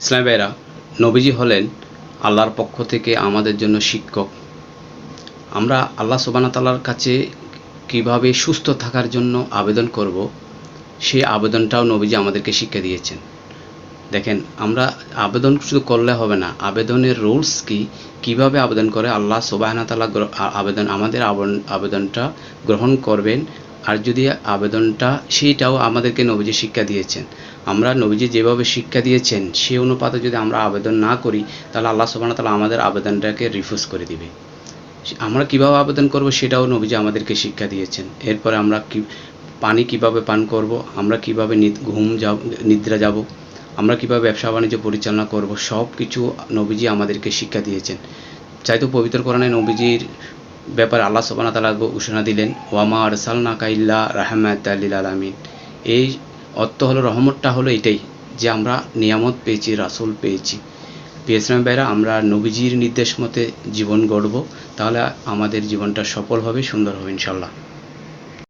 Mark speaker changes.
Speaker 1: ইসলাম ভাইরা নবীজি হলেন আল্লাহর পক্ষ থেকে আমাদের জন্য শিক্ষক। আমরা আল্লাহ সুবানা তালার কাছে কীভাবে সুস্থ থাকার জন্য আবেদন করব, সেই আবেদনটাও নবীজি আমাদেরকে শিক্ষা দিয়েছেন। দেখেন, আমরা আবেদন শুধু করলে হবে না, আবেদনের রুলস কি, কীভাবে আবেদন করে আল্লাহ সুবাহনা তালা আবেদন, আমাদের আবেদনটা গ্রহণ করবেন আর যদি আবেদনটা সেইটাও আমাদেরকে নবীজি শিক্ষা দিয়েছেন। আমরা নবীজি যেভাবে শিক্ষা দিয়েছেন, সে অনুপাতে যদি আমরা আবেদন না করি, তাহলে আল্লাহ সুবাহনা তালা আমাদের আবেদনটাকে রিফিউজ করে দিবে। আমরা কীভাবে আবেদন করব, সেটাও নবীজি আমাদেরকে শিক্ষা দিয়েছেন। এরপরে আমরা কি, পানি কীভাবে পান করব, আমরা কীভাবে ঘুম যাব, নিদ্রা যাব, আমরা কীভাবে ব্যবসা বাণিজ্য পরিচালনা করব সব কিছু নবীজি আমাদেরকে শিক্ষা দিয়েছেন। চাইতো পবিত্র কোরআনে নবীজির ব্যাপারে আল্লাহ সুবাহ তালা ঘোষণা দিলেন, ওয়ামা সালনা ইল্লা রাহমাত আলামিন। এই অর্থ হলো, রহমতটা হলো এটাই যে আমরা নিয়ামত পেয়েছি, রাসুল পেয়েছি। পেয়েছিলাম ভাইরা, আমরা নবীজির নির্দেশ মতে জীবন গড়ব, তাহলে আমাদের জীবনটা সফল হবে, সুন্দর হবে ইনশাল্লাহ